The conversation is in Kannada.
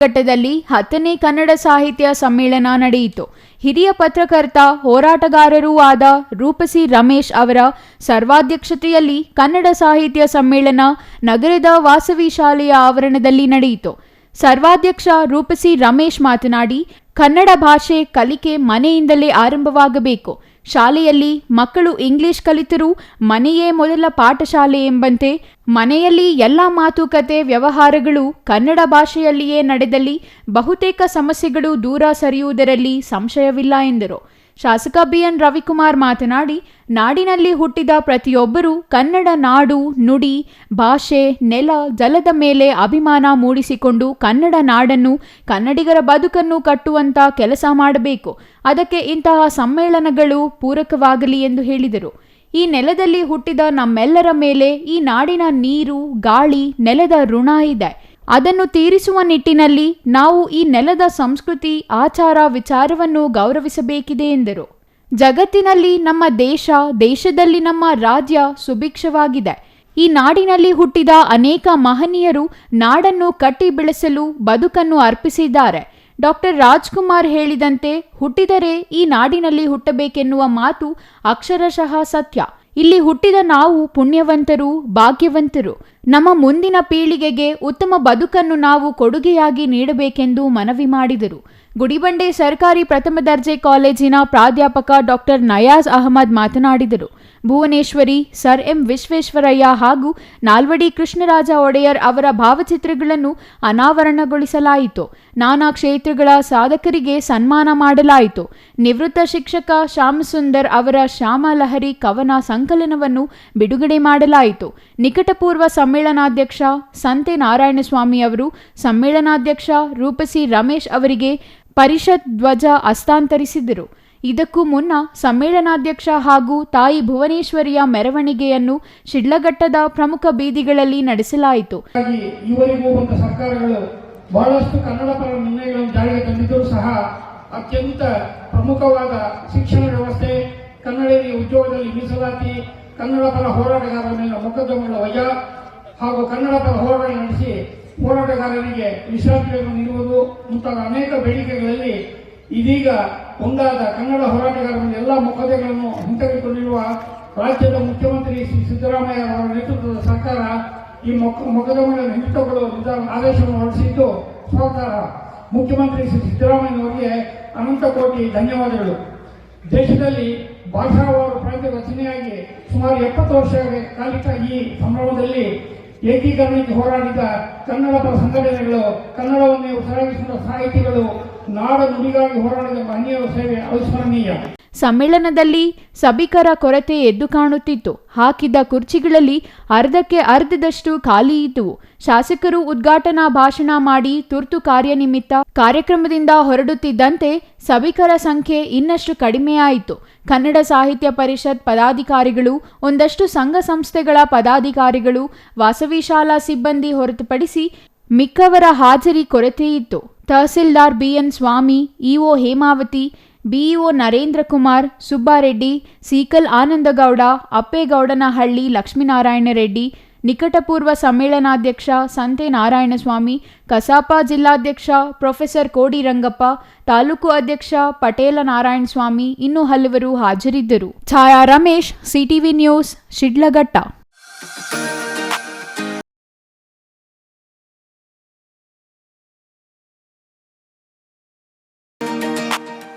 ಘಟ್ಟದಲ್ಲಿ ಹತ್ತನೇ ಕನ್ನಡ ಸಾಹಿತ್ಯ ಸಮ್ಮೇಳನ ನಡೆಯಿತು. ಹಿರಿಯ ಪತ್ರಕರ್ತ, ಹೋರಾಟಗಾರರೂ ಆದ ರೂಪಸಿ ರಮೇಶ್ ಅವರ ಸರ್ವಾಧ್ಯಕ್ಷತೆಯಲ್ಲಿ ಕನ್ನಡ ಸಾಹಿತ್ಯ ಸಮ್ಮೇಳನ ನಗರದ ವಾಸವಿ ಶಾಲೆಯ ಆವರಣದಲ್ಲಿ ನಡೆಯಿತು. ಸರ್ವಾಧ್ಯಕ್ಷ ರೂಪಸಿ ರಮೇಶ್ ಮಾತನಾಡಿ, ಕನ್ನಡ ಭಾಷೆ ಕಲಿಕೆ ಮನೆಯಿಂದಲೇ ಆರಂಭವಾಗಬೇಕು. ಶಾಲೆಯಲ್ಲಿ ಮಕ್ಕಳು ಇಂಗ್ಲಿಷ್ ಕಲಿತರೂ, ಮನೆಯೇ ಮೊದಲ ಪಾಠಶಾಲೆ ಎಂಬಂತೆ ಮನೆಯಲ್ಲಿ ಎಲ್ಲ ಮಾತುಕತೆ ವ್ಯವಹಾರಗಳು ಕನ್ನಡ ಭಾಷೆಯಲ್ಲಿಯೇ ನಡೆದಲ್ಲಿ ಬಹುತೇಕ ಸಮಸ್ಯೆಗಳು ದೂರ ಸರಿಯುವುದರಲ್ಲಿ ಸಂಶಯವಿಲ್ಲ ಎಂದರು. ಶಾಸಕ ಬಿಎನ್ ರವಿಕುಮಾರ್ ಮಾತನಾಡಿ, ನಾಡಿನಲ್ಲಿ ಹುಟ್ಟಿದ ಪ್ರತಿಯೊಬ್ಬರೂ ಕನ್ನಡ ನಾಡು, ನುಡಿ, ಭಾಷೆ, ನೆಲ, ಜಲದ ಮೇಲೆ ಅಭಿಮಾನ ಮೂಡಿಸಿಕೊಂಡು ಕನ್ನಡ ನಾಡನ್ನು, ಕನ್ನಡಿಗರ ಬದುಕನ್ನು ಕಟ್ಟುವಂತ ಕೆಲಸ ಮಾಡಬೇಕು. ಅದಕ್ಕೆ ಇಂತಹ ಸಮ್ಮೇಳನಗಳು ಪೂರಕವಾಗಲಿ ಎಂದು ಹೇಳಿದರು. ಈ ನೆಲದಲ್ಲಿ ಹುಟ್ಟಿದ ನಮ್ಮೆಲ್ಲರ ಮೇಲೆ ಈ ನಾಡಿನ ನೀರು, ಗಾಳಿ, ನೆಲದ ಋಣ ಇದೆ. ಅದನ್ನು ತೀರಿಸುವ ನಿಟ್ಟಿನಲ್ಲಿ ನಾವು ಈ ನೆಲದ ಸಂಸ್ಕೃತಿ, ಆಚಾರ, ವಿಚಾರವನ್ನು ಗೌರವಿಸಬೇಕಿದೆ ಎಂದರು. ಜಗತ್ತಿನಲ್ಲಿ ನಮ್ಮ ದೇಶ, ದೇಶದಲ್ಲಿ ನಮ್ಮ ರಾಜ್ಯ ಸುಭಿಕ್ಷವಾಗಿದೆ. ಈ ನಾಡಿನಲ್ಲಿ ಹುಟ್ಟಿದ ಅನೇಕ ಮಹನೀಯರು ನಾಡನ್ನು ಕಟ್ಟಿ ಬೆಳೆಸಲು ಬದುಕನ್ನು ಅರ್ಪಿಸಿದ್ದಾರೆ. ಡಾಕ್ಟರ್ ರಾಜ್ಕುಮಾರ್ ಹೇಳಿದಂತೆ, ಹುಟ್ಟಿದರೆ ಈ ನಾಡಿನಲ್ಲಿ ಹುಟ್ಟಬೇಕೆನ್ನುವ ಮಾತು ಅಕ್ಷರಶಃ ಸತ್ಯ. ಇಲ್ಲಿ ಹುಟ್ಟಿದ ನಾವು ಪುಣ್ಯವಂತರು, ಭಾಗ್ಯವಂತರು. ನಮ್ಮ ಮುಂದಿನ ಪೀಳಿಗೆಗೆ ಉತ್ತಮ ಬದುಕನ್ನು ನಾವು ಕೊಡುಗೆಯಾಗಿ ನೀಡಬೇಕೆಂದು ಮನವಿ ಮಾಡಿದರು. ಗುಡಿಬಂಡೆ ಸರ್ಕಾರಿ ಪ್ರಥಮ ದರ್ಜೆ ಕಾಲೇಜಿನ ಪ್ರಾಧ್ಯಾಪಕ ಡಾಕ್ಟರ್ ನಯಾಜ್ ಅಹಮದ್ ಮಾತನಾಡಿದರು. ಭುವನೇಶ್ವರಿ, ಸರ್ ಎಂ ವಿಶ್ವೇಶ್ವರಯ್ಯ ಹಾಗೂ ನಾಲ್ವಡಿ ಕೃಷ್ಣರಾಜ ಒಡೆಯರ್ ಅವರ ಭಾವಚಿತ್ರಗಳನ್ನು ಅನಾವರಣಗೊಳಿಸಲಾಯಿತು. ನಾನಾ ಕ್ಷೇತ್ರಗಳ ಸಾಧಕರಿಗೆ ಸನ್ಮಾನ ಮಾಡಲಾಯಿತು. ನಿವೃತ್ತ ಶಿಕ್ಷಕ ಶ್ಯಾಮಸುಂದರ್ ಅವರ ಶ್ಯಾಮಲಹರಿ ಕವನ ಸಂಕಲನವನ್ನು ಬಿಡುಗಡೆ ಮಾಡಲಾಯಿತು. ನಿಕಟಪೂರ್ವ ಸಮ್ಮೇಳನಾಧ್ಯಕ್ಷ ಸಂತೆ ನಾರಾಯಣಸ್ವಾಮಿ ಅವರು, ಸಮ್ಮೇಳನಾಧ್ಯಕ್ಷ ರೂಪಸಿ ರಮೇಶ್ ಅವರಿಗೆ ಪರಿಷತ್ ಧ್ವಜ ಹಸ್ತಾಂತರಿಸಿದರು ಇದಕ್ಕೂ ಮುನ್ನ ಸಮ್ಮೇಳನಾಧ್ಯಕ್ಷ ಹಾಗೂ ತಾಯಿ ಭುವನೇಶ್ವರಿಯ ಮೆರವಣಿಗೆಯನ್ನು ಶಿಡ್ಲಘಟ್ಟದ ಪ್ರಮುಖ ಬೀದಿಗಳಲ್ಲಿ ನಡೆಸಲಾಯಿತು. ಬಹಳಷ್ಟು ಕನ್ನಡ ಪರ ನಿರ್ಣಯಗಳನ್ನು ಜಾರಿಗೆ ತಂದಿದ್ದರೂ ಸಹ ಅತ್ಯಂತ ಪ್ರಮುಖವಾದ ಶಿಕ್ಷಣ ವ್ಯವಸ್ಥೆ ಕನ್ನಡಿಗರಿಗೆ ಉದ್ಯೋಗದಲ್ಲಿ ಮೀಸಲಾತಿ, ಕನ್ನಡ ಪರ ಹೋರಾಟಗಾರರ ಮೇಲೆ ಮೊಕದ್ದಮೆಗಳ ವಜಾ ಹಾಗೂ ಕನ್ನಡ ಪರ ಹೋರಾಟ ನಡೆಸಿ ಹೋರಾಟಗಾರರಿಗೆ ವಿಶ್ರಾಂತಿಯನ್ನು ನೀಡುವುದು ಮುಂತಾದ ಅನೇಕ ಬೇಡಿಕೆಗಳಲ್ಲಿ ಇದೀಗ ಒಂದಾದ ಕನ್ನಡ ಹೋರಾಟಗಾರರ ಎಲ್ಲ ಮೊಕದ್ದೆಗಳನ್ನು ಹಿಂತೆಗೆದುಕೊಂಡಿರುವ ರಾಜ್ಯದ ಮುಖ್ಯಮಂತ್ರಿ ಶ್ರೀ ಸಿದ್ದರಾಮಯ್ಯ ಅವರ ನೇತೃತ್ವದ ಸರ್ಕಾರ ಈ ಮೊಕ್ಕ ಮೊಕದ್ದಮೆಗಳನ್ನು ಹಿಂತೆಗೊಳ್ಳುವ ನಿರ್ಧಾರ ಆದೇಶವನ್ನು ಹೊರಡಿಸಿದ್ದು ಸರ್ಕಾರ ಮುಖ್ಯಮಂತ್ರಿ ಶ್ರೀ ಸಿದ್ದರಾಮಯ್ಯನವರಿಗೆ ಅನಂತ ಕೋಟಿ ಧನ್ಯವಾದಗಳು. ದೇಶದಲ್ಲಿ ಭಾಷಾವಾರು ಪ್ರಾಂತ್ಯ ರಚನೆಯಾಗಿ ಸುಮಾರು ಎಪ್ಪತ್ತು ವರ್ಷ ಕಾಲಿಕ ಈ ಸಂಭ್ರಮದಲ್ಲಿ ಏಕೀಕರಣಕ್ಕೆ ಹೋರಾಡಿದ ಕನ್ನಡ ಪರ ಸಂಘಟನೆಗಳು ಕನ್ನಡವನ್ನು ಸಾಗಿಸಿದ ಸಾಹಿತಿಗಳು ನಾಡ ನುಡಿಗಾಗಿ ಹೋರಾಡಿದ ಮಹನೀಯರ ಸೇವೆ ಅವಿಸ್ಮರಣೀಯ. ಸಮ್ಮೇಳನದಲ್ಲಿ ಸಭಿಕರ ಕೊರತೆ ಎದ್ದು ಕಾಣುತ್ತಿತ್ತು. ಹಾಕಿದ್ದ ಕುರ್ಚಿಗಳಲ್ಲಿ ಅರ್ಧಕ್ಕೆ ಅರ್ಧದಷ್ಟು ಖಾಲಿ ಇದ್ದುವು ಶಾಸಕರು ಉದ್ಘಾಟನಾ ಭಾಷಣ ಮಾಡಿ ತುರ್ತು ಕಾರ್ಯನಿಮಿತ್ತ ಕಾರ್ಯಕ್ರಮದಿಂದ ಹೊರಡುತ್ತಿದ್ದಂತೆ ಸಭಿಕರ ಸಂಖ್ಯೆ ಇನ್ನಷ್ಟು ಕಡಿಮೆಯಾಯಿತು. ಕನ್ನಡ ಸಾಹಿತ್ಯ ಪರಿಷತ್ ಪದಾಧಿಕಾರಿಗಳು, ಒಂದಷ್ಟು ಸಂಘ ಸಂಸ್ಥೆಗಳ ಪದಾಧಿಕಾರಿಗಳು, ವಾಸವಿ ಶಾಲಾ ಸಿಬ್ಬಂದಿ ಹೊರತುಪಡಿಸಿ ಮಿಕ್ಕವರ ಹಾಜರಿ ಕೊರತೆಯಿತ್ತು. Tahsildar BN Swami, EO Hemavathi BEO Narendra Kumar, Subbareddy, Seekal Anandagowda, Appegowdanahalli, Lakshminarayana Reddy, ನಿಕಟಪೂರ್ವ ಸಮ್ಮೇಳನಾಧ್ಯಕ್ಷ ಸಂತೆ ನಾರಾಯಣಸ್ವಾಮಿ ಕಸಾಪ ಜಿಲ್ಲಾಧ್ಯಕ್ಷ ಪ್ರೊಫೆಸರ್ ಕೋಡಿ ರಂಗಪ್ಪ ತಾಲೂಕು ಅಧ್ಯಕ್ಷ ಪಟೇಲ ನಾರಾಯಣಸ್ವಾಮಿ ಇನ್ನೂ ಹಲವರು ಹಾಜರಿದ್ದರು. ಛಾಯಾ ರಮೇಶ್, ಸಿಟಿವಿ ನ್ಯೂಸ್, ಶಿಡ್ಲಘಟ್ಟ.